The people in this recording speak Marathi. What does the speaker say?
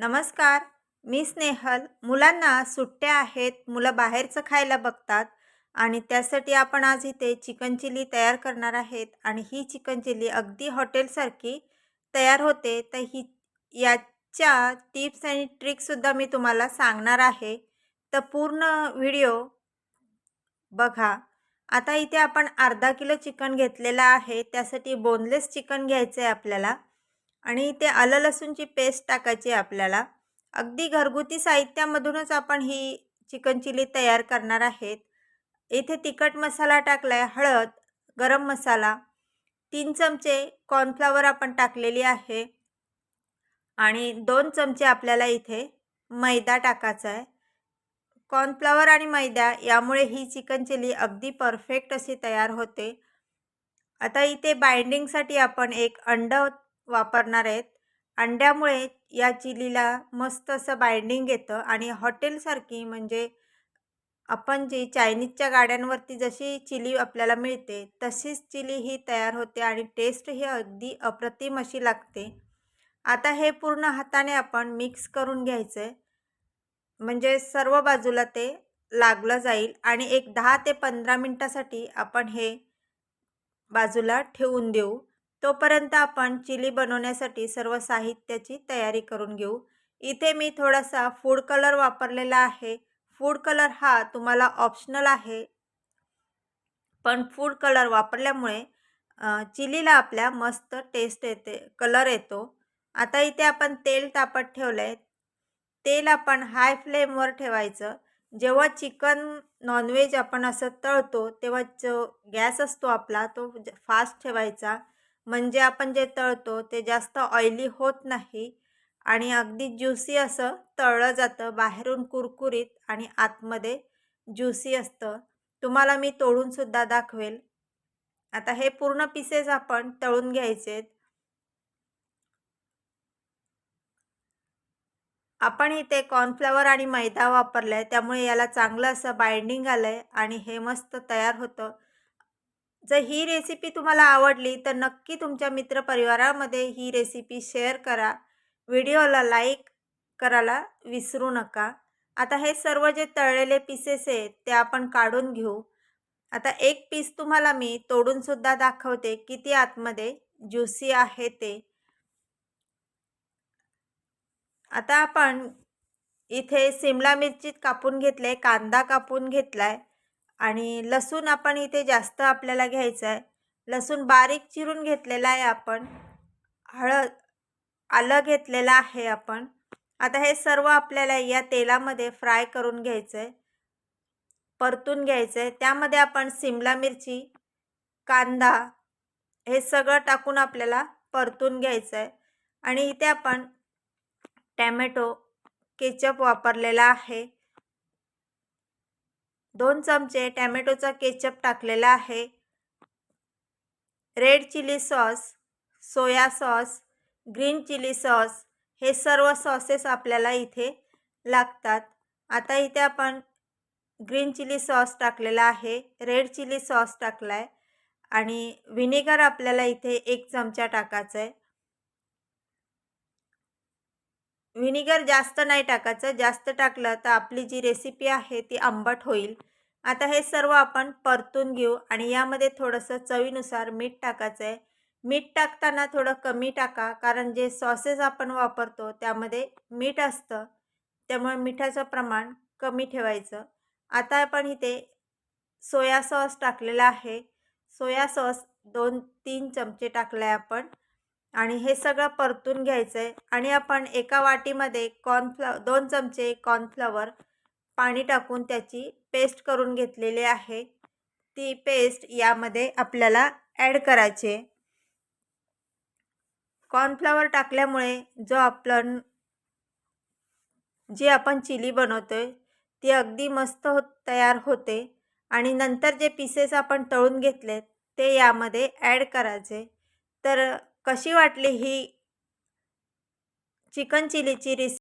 नमस्कार मी स्नेहल. मुलांना सुट्ट्या आहेत मुलं बाहेरचं खायला बघतात आणि त्यासाठी आपण आज इथे चिकन चिली तयार करणार आहेत आणि ही चिकन चिली अगदी हॉटेलसारखी तयार होते. तर ही याच्या टिप्स आणि ट्रिक्ससुद्धा मी तुम्हाला सांगणार आहे. तर पूर्ण व्हिडिओ बघा. आता इथे आपण अर्धा किलो चिकन घेतलेलं आहे. त्यासाठी बोनलेस चिकन घ्यायचं आहे आपल्याला. आणि इथे आलं लसूणची पेस्ट टाकायची आहे आपल्याला. अगदी घरगुती साहित्यामधूनच आपण ही चिकन चिली तयार करणार आहेत. इथे तिखट मसाला टाकला आहे हळद गरम मसाला तीन चमचे कॉर्नफ्लावर आपण टाकलेली आहे. आणि दोन चमचे आपल्याला इथे मैदा टाकायचा आहे. कॉर्नफ्लावर आणि मैदा यामुळे ही चिकन चिली अगदी परफेक्ट अशी तयार होते. आता इथे बाइंडिंगसाठी आपण एक अंड वापरणार आहेत. अंड्यामुळे या चिलीला मस्त असं बाइंडिंग येतं आणि हॉटेलसारखी म्हणजे आपण जी चायनीजच्या गाड्यांवरती जशी चिली आपल्याला मिळते तशीच चिली ही तयार होते आणि टेस्ट ही अगदी अप्रतिम अशी लागते. आता हे पूर्ण हाताने आपण मिक्स करून घ्यायचं आहे म्हणजे सर्व बाजूला ते लागलं जाईल आणि एक दहा ते पंधरा मिनटासाठी आपण हे बाजूला ठेवून देऊ. तोपर्यंत आपण चिली बनवण्यासाठी सर्व साहित्याची तयारी करून घेऊ. इथे मी थोडासा फूड कलर वापरलेला आहे. फूड कलर हा तुम्हाला ऑप्शनल आहे. पण फूड कलर वापरल्यामुळे चिलीला आपल्या मस्त टेस्ट येते कलर येतो. आता इथे आपण तेल तापत ठेवलं आहे तेल आपण हाय फ्लेमवर ठेवायचं. जेव्हा चिकन नॉनव्हेज आपण असं तळतो तेव्हा जो गॅस असतो आपला तो फास्ट ठेवायचा. म्हणजे आपण जे तळतो ते जास्त ऑइली होत नाही आणि अगदी ज्युसी असं तळलं जातं बाहेरून कुरकुरीत आणि आतमध्ये ज्युसी असतं. तुम्हाला मी तोडूनसुद्धा दाखवेल. आता हे पूर्ण पीसेस आपण तळून घ्यायचे आपण इथे कॉर्नफ्लॉवर आणि मैदा वापरला आहे त्यामुळे याला चांगलं असं बाइंडिंग आलं आहे आणि हे मस्त तयार होतं. जर ही रेसिपी तुम्हाला आवडली तर नक्की तुमच्या मित्रपरिवारामध्ये ही रेसिपी शेअर करा. व्हिडिओला लाईक करायला विसरू नका. आता हे सर्व जे तळलेले पीसेस आहेत ते आपण काढून घेऊ. आता एक पीस तुम्हाला मी तोडूनसुद्धा दाखवते किती आतमध्ये ज्युसी आहे ते. आता आपण इथे सिमला मिरची कापून घेतले कांदा कापून घेतला आहे आणि लसूण आपण इथे जास्त आपल्याला घ्यायचं आहे. लसूण बारीक चिरून घेतलेला आहे आपण. हळद आलं घेतलेलं आहे आपण. आता हे सर्व आपल्याला या तेलामध्ये फ्राय करून घ्यायचं आहे परतून घ्यायचं आहे त्यामध्ये आपण सिमला मिरची कांदा हे सगळं टाकून आपल्याला परतून घ्यायचं आहे आणि इथे आपण टॅमॅटो केचप वापरलेला आहे. दोन चमचे टॅमॅटोचा केचप टाकलेला आहे. Red chili sauce soya sauce green chili sauce हे सर्व सॉसेस आपल्याला इथे लागतात. आता इथे आपण ग्रीन चिली सॉस टाकलेला आहे. रेड चिली सॉस टाकला आहे आणि व्हिनेगर आपल्याला इथे एक चमचा टाकायचा आहे व्हिनेगर जास्त नाही टाकायचं. जास्त टाकलं तर आपली जी रेसिपी आहे ती आंबट होईल. आता हे सर्व आपण परतून घेऊ आणि यामध्ये थोडंसं चवीनुसार मीठ टाकायचं आहे मीठ टाकताना थोडं कमी टाका कारण जे सॉसेस आपण वापरतो त्यामध्ये मीठ असतं. त्यामुळे मिठाचं प्रमाण कमी ठेवायचं. आता आपण इथे सोया सॉस टाकलेला आहे. सोया सॉस दोन तीन चमचे टाकले आहे आपण. आणि हे सगळं परतून घ्यायचं आहे आणि आपण एका वाटीमध्ये कॉर्नफ्ला दोन चमचे कॉर्नफ्लॉवर पाणी टाकून त्याची पेस्ट करून घेतलेली आहे. ती पेस्ट यामध्ये आपल्याला ॲड करायचे. कॉर्नफ्लॉवर टाकल्यामुळे जो आपण जी आपण चिली बनवतो आहे ती अगदी मस्त हो तयार होते. आणि नंतर जे पीसेस आपण तळून घेतलेत ते यामध्ये ॲड करायचे. तर कशी वाटली ही चिकन चिलीची रेसिपी